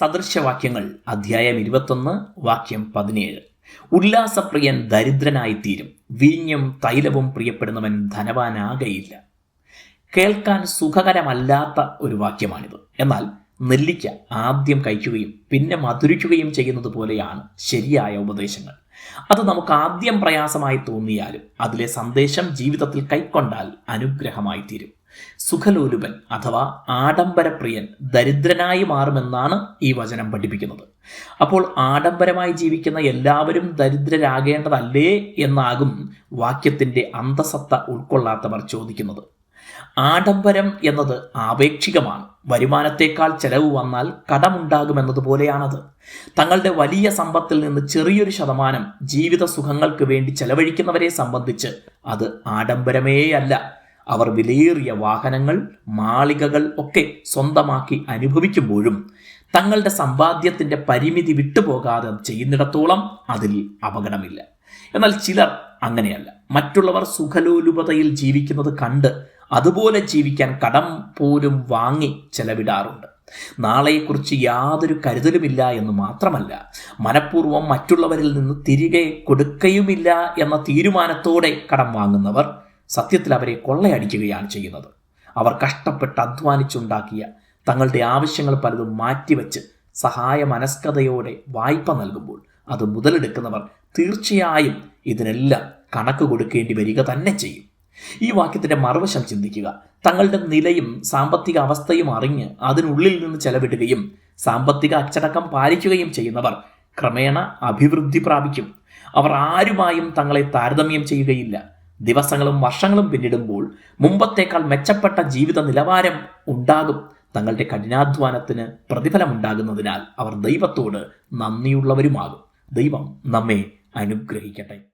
സദൃശവാക്യങ്ങൾ അധ്യായം ഇരുപത്തൊന്ന് വാക്യം പതിനേഴ്. ഉല്ലാസപ്രിയൻ ദരിദ്രനായിത്തീരും വീഞ്ഞും തൈലവും പ്രിയപ്പെടുന്നവൻ ധനവാനാകയില്ല. കേൾക്കാൻ സുഖകരമല്ലാത്ത ഒരു വാക്യമാണിത്. എന്നാൽ നെല്ലിക്ക ആദ്യം കഴിക്കുകയും പിന്നെ മധുരിക്കുകയും ചെയ്യുന്നത് പോലെയാണ് ശരിയായ ഉപദേശങ്ങൾ. അത് നമുക്ക് ആദ്യം പ്രയാസമായി തോന്നിയാലും അതിലെ സന്ദേശം ജീവിതത്തിൽ കൈക്കൊണ്ടാൽ അനുഗ്രഹമായി തീരും സുഖലോലുപൻ അഥവാ ആഡംബരപ്രിയൻ ദരിദ്രനായി മാറുമെന്നാണ് ഈ വചനം പഠിപ്പിക്കുന്നത്. അപ്പോൾ ആഡംബരമായി ജീവിക്കുന്ന എല്ലാവരും ദരിദ്രരാകേണ്ടതല്ലേ എന്നാകും വാക്യത്തിന്റെ അന്തസത്ത ഉൾക്കൊള്ളാത്തവർ ചോദിക്കുന്നത്. ആഡംബരം എന്നത് ആപേക്ഷികമാണ്. വരുമാനത്തേക്കാൾ ചെലവ് വന്നാൽ കടമുണ്ടാകുമെന്നതുപോലെയാണത് തങ്ങളുടെ വലിയ സമ്പത്തിൽ നിന്ന് ചെറിയൊരു ശതമാനം ജീവിത സുഖങ്ങൾക്ക് വേണ്ടി ചെലവഴിക്കുന്നവരെ സംബന്ധിച്ച് അത് ആഡംബരമേയല്ല. അവർ വിലയേറിയ വാഹനങ്ങൾ മാളികകൾ ഒക്കെ സ്വന്തമാക്കി അനുഭവിക്കുമ്പോഴും തങ്ങളുടെ സമ്പാദ്യത്തിന്റെ പരിമിതി വിട്ടുപോകാതെ ചെയ്യുന്നിടത്തോളം അതിൽ അപകടമില്ല. എന്നാൽ ചിലർ അങ്ങനെയല്ല. മറ്റുള്ളവർ സുഖലോലുപതയിൽ ജീവിക്കുന്നത് കണ്ട് അതുപോലെ ജീവിക്കാൻ കടം പോലും വാങ്ങി ചെലവിടാറുണ്ട്. നാളെക്കുറിച്ച് യാതൊരു കരുതലുമില്ല എന്ന് മാത്രമല്ല മനഃപൂർവം മറ്റുള്ളവരിൽ നിന്ന് തിരികെ കൊടുക്കയുമില്ല എന്ന തീരുമാനത്തോടെ കടം വാങ്ങുന്നവർ സത്യത്തിൽ അവരെ കൊള്ളയടിക്കുകയാണ് ചെയ്യുന്നത്. അവർ കഷ്ടപ്പെട്ട് അധ്വാനിച്ചുണ്ടാക്കിയ തങ്ങളുടെ ആവശ്യങ്ങൾ പലതും മാറ്റിവെച്ച് സഹായ മനസ്കതയോടെ വായ്പ നൽകുമ്പോൾ അത് മുതലെടുക്കുന്നവർ തീർച്ചയായും ഇതിനെല്ലാം കണക്ക് കൊടുക്കേണ്ടി വരിക തന്നെ ചെയ്യും. ഈ വാക്യത്തിന്റെ മറുവശം ചിന്തിക്കുക. തങ്ങളുടെ നിലയും സാമ്പത്തിക അവസ്ഥയും അറിഞ്ഞ് അതിനുള്ളിൽ നിന്ന് ചെലവിടുകയും സാമ്പത്തിക അച്ചടക്കം പാലിക്കുകയും ചെയ്യുന്നവർ ക്രമേണ അഭിവൃദ്ധി പ്രാപിക്കും. അവർ ആരുമായും തങ്ങളെ താരതമ്യം ചെയ്യുകയില്ല. ദിവസങ്ങളും വർഷങ്ങളും പിന്നിടുമ്പോൾ മുമ്പത്തേക്കാൾ മെച്ചപ്പെട്ട ജീവിത നിലവാരം ഉണ്ടാകും. തങ്ങളുടെ കഠിനാധ്വാനത്തിന് പ്രതിഫലമുണ്ടാകുന്നതിനാൽ അവർ ദൈവത്തോട് നന്ദിയുള്ളവരുമാകും. ദൈവം നമ്മെ അനുഗ്രഹിക്കട്ടെ.